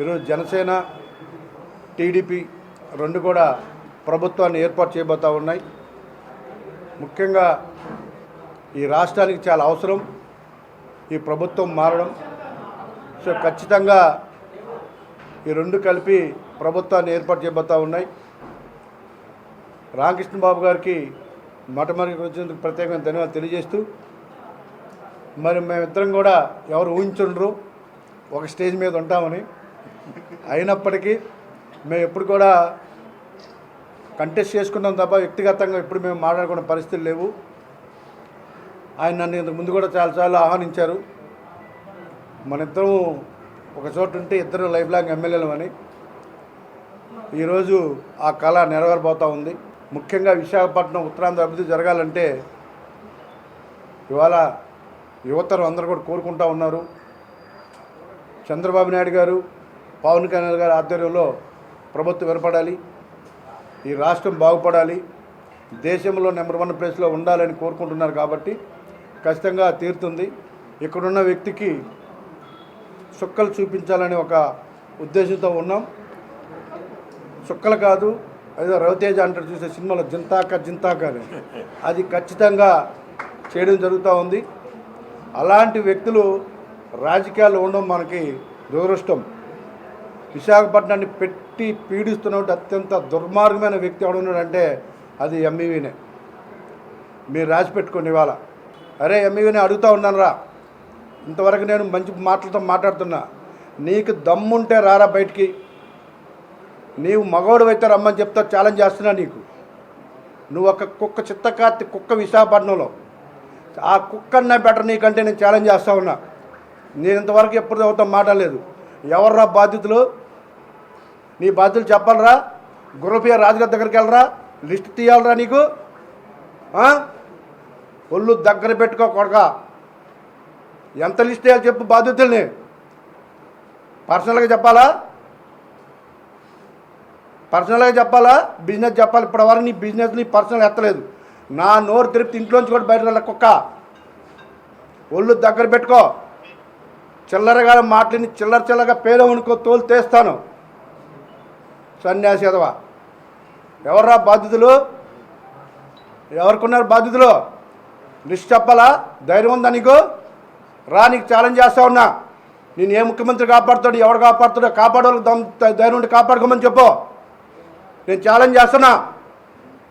ఈరోజు జనసేన టీడీపీ రెండు కూడా ప్రభుత్వాన్ని ఏర్పాటు చేయబోతూ ఉన్నాయి. ముఖ్యంగా ఈ రాష్ట్రానికి చాలా అవసరం ఈ ప్రభుత్వం మారడం. సో ఖచ్చితంగా ఈ రెండు కలిపి ప్రభుత్వాన్ని ఏర్పాటు చేయబోతూ ఉన్నాయి. రామకృష్ణ బాబు గారికి మొట్టమొదటి వచ్చినందుకు ప్రత్యేకంగా ధన్యవాదాలు తెలియజేస్తూ మరి మేమిద్దరం కూడా ఎవరు ఊహించుండ్రు ఒక స్టేజ్ మీద ఉంటామని అయినప్పటికీ మేము ఎప్పుడు కూడా కంటెస్ట్ చేసుకున్నాం తప్ప వ్యక్తిగతంగా ఎప్పుడు మేము మాట్లాడుకున్న పరిస్థితులు లేవు. ఆయన నన్ను ఇంతకు ముందు కూడా చాలాసార్లు ఆహ్వానించారు. మన ఇద్దరం ఒక చోట ఉంటే ఇద్దరు లైఫ్ లాంగ్ ఎమ్మెల్యేలు అని. ఈరోజు ఆ కళ నెరవేరబోతూ ఉంది. ముఖ్యంగా విశాఖపట్నం ఉత్తరాంధ్ర అభివృద్ధి జరగాలంటే ఇవాళ యువతరం అందరూ కూడా కోరుకుంటా ఉన్నారు. చంద్రబాబు నాయుడు గారు పవన్ కళ్యాణ్ గారి ఆధ్వర్యంలో ప్రభుత్వం ఏర్పడాలి. ఈ రాష్ట్రం బాగుపడాలి. దేశంలో నెంబర్ వన్ ప్లేస్లో ఉండాలని కోరుకుంటున్నారు కాబట్టి ఖచ్చితంగా తీరుతుంది. ఇక్కడున్న వ్యక్తికి సుక్కలు చూపించాలని ఒక ఉద్దేశంతో ఉన్నాం. సుక్కలు కాదు ఏదో రవితేజ అంటారు చూసే సినిమాలో జింతాక జింతాక అని అది ఖచ్చితంగా చేయడం జరుగుతూ ఉంది. అలాంటి వ్యక్తులు రాజకీయాల్లో ఉండడం మనకి దురదృష్టం. విశాఖపట్నాన్ని పెట్టి పీడిస్తున్నటువంటి అత్యంత దుర్మార్గమైన వ్యక్తి ఎవడున్నాడంటే అది ఎంఈవీనే మీరు రాసి పెట్టుకోండి ఇవాళ. అరే ఎంఈవీని అడుగుతూ ఉన్నాను రా. ఇంతవరకు నేను మంచి మాటలతో మాట్లాడుతున్నా. నీకు దమ్ముంటే రారా బయటికి. నీవు మగవాడు అయితే రమ్మని చెప్తా ఛాలెంజ్ చేస్తున్నా నీకు. నువ్వు ఒక కుక్క చిత్తకార్తి కుక్క విశాఖపట్నంలో. ఆ కుక్కన్నా బెటర్ నీకంటే నేను ఛాలెంజ్ చేస్తా ఉన్నా. నేను ఇంతవరకు ఎప్పుడు అవుతాం మాట్లాడలేదు. ఎవర్రా బాధ్యతలు నీ బాధ్యతలు చెప్పాలరా. గుర్రపియ రాజుగారి దగ్గరికి వెళ్ళరా. లిస్ట్ తీయాలరా నీకు. ఒళ్ళు దగ్గర పెట్టుకో కొడక. ఎంత లిస్ట్ వేయాలి చెప్పు బాధ్యతల్ని. పర్సనల్గా చెప్పాలా? పర్సనల్గా చెప్పాలా? బిజినెస్ చెప్పాలి. ఇప్పటివరకు నీ బిజినెస్ నీ పర్సనల్ ఎత్తలేదు. నా నోరు తిరిపి ఇంట్లోంచి కూడా బయట వెళ్ళ కుక్క. ఒళ్ళు దగ్గర పెట్టుకో. చిల్లరగా మాట్లాడి చిల్లర చిల్లరగా పేద అనుకో తోలు తీస్తాను. సన్యాసి ఎదవా ఎవర్రా బాధ్యతలు? ఎవరికున్నారు బాధ్యతలు? లిస్ట్ చెప్పాలా? ధైర్యం ఉందా నీకు? రా నీకు ఛాలెంజ్ చేస్తా ఉన్నా. నేను ఏ ముఖ్యమంత్రి కాపాడుతాడు ఎవరు కాపాడుతాడో కాపాడోళ్ళకి దమ్ ధైర్యం ఉండి కాపాడుకోమని చెప్పు. నేను ఛాలెంజ్ చేస్తున్నా.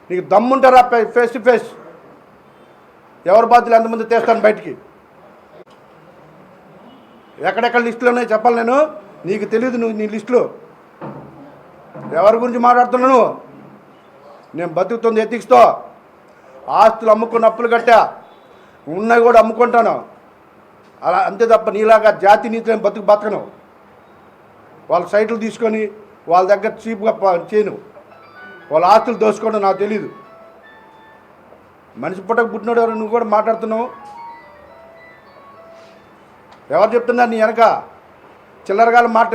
నీకు దమ్ముంటారా ఫేస్ టు ఫేస్ ఎవరు బాధ్యతలు ఎంతమంది తీస్తాను బయటికి? ఎక్కడెక్కడ లిస్టులు ఉన్నాయో చెప్పాలి నేను. నీకు తెలియదు నువ్వు నీ లిస్టులో. ఎవరి గురించి మాట్లాడుతున్నాను నేను బతుకుతుంది ఎథిక్స్తో. ఆస్తులు అమ్ముకున్న అప్పులు కట్టా. ఉన్నవి కూడా అమ్ముకుంటాను. అలా అంతే తప్ప నీలాగా జాతి నీతిని బతుకు బతకను. వాళ్ళ సైట్లు తీసుకొని వాళ్ళ దగ్గర చీప్గా చేయను. వాళ్ళ ఆస్తులు దోసుకోవడం నాకు తెలీదు. మనిషి పుట్టక పుట్టినాడు ఎవరు? నువ్వు కూడా మాట్లాడుతున్నావు. ఎవరు చెప్తున్నారు నీ వెనక? చిల్లరగాలు మాట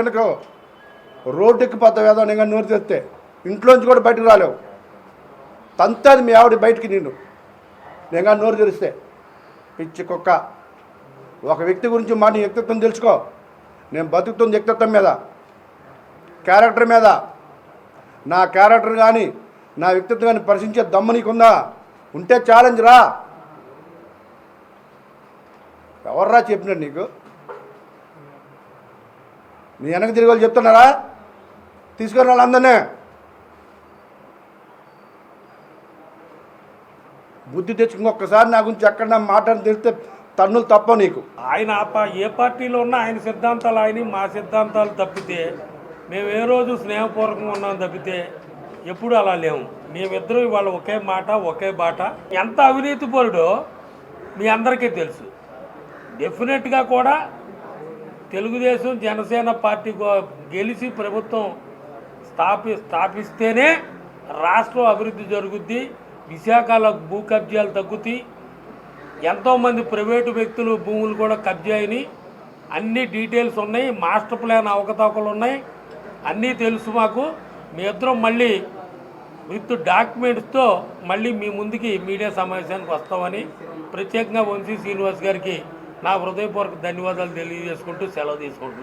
రోడ్డు పెద్ద ఏదో నేను నోరు తెస్తే ఇంట్లోంచి కూడా బయటకు రాలేవు. తంతది మీ ఆవిడ బయటికి నిన్ను. నేను నోరు తెరిస్తే. పిచ్చి కుక్క. ఒక వ్యక్తి గురించి మా నీ వ్యక్తిత్వం తెలుసుకో. నేను బతుకుతుంది వ్యక్తిత్వం మీద. క్యారెక్టర్ మీద. నా క్యారెక్టర్ కానీ నా వ్యక్తిత్వం కానీ పరిశీలించే దమ్ము నీకుందా? ఉంటే ఛాలెంజ్ రా. ఎవర్రా చెప్పినాడు నీకు? నీ వెనక తిరిగి వాళ్ళు చెప్తున్నారా? తీసుకొని వాళ్ళందరినీ. బుద్ధి తెచ్చుకుని ఒక్కసారి నా గురించి ఎక్కడ మాట్లాడి తెలిస్తే తన్నులు తప్ప నీకు. ఆయన ఆ పా- ఏ పార్టీలో ఉన్నా ఆయన సిద్ధాంతాలు ఆయన మా సిద్ధాంతాలు తప్పితే మేము ఏ రోజు స్నేహపూర్వకంగా ఉన్నాం తప్పితే ఎప్పుడు అలా లేము. మేమిద్దరం ఇవాళ ఒకే మాట ఒకే బాట. ఎంత అవినీతి పరుడో మీ అందరికీ తెలుసు. డెఫినెట్గా కూడా తెలుగుదేశం జనసేన పార్టీ గెలిచి ప్రభుత్వం స్థాపి స్థాపిస్తేనే రాష్ట్రం అభివృద్ధి జరుగుద్ది విశాఖలో భూ కబ్జాలు తగ్గుతాయి. ఎంతోమంది ప్రైవేటు వ్యక్తులు భూములు కూడా కబ్జా అయినాయి. అన్ని డీటెయిల్స్ ఉన్నాయి మాస్టర్ ప్లాన్ అవకతవకలు ఉన్నాయి. అన్నీ తెలుసు మాకు. మీ ఇద్దరం మళ్ళీ విత్ డాక్యుమెంట్స్తో మళ్ళీ మీ ముందుకి మీడియా సమావేశానికి వస్తామని ప్రత్యేకంగా వంశీ శ్రీనివాస్ గారికి నా హృదయపూర్వక ధన్యవాదాలు తెలియజేసుకుంటూ సెలవు తీసుకుంటున్నాను.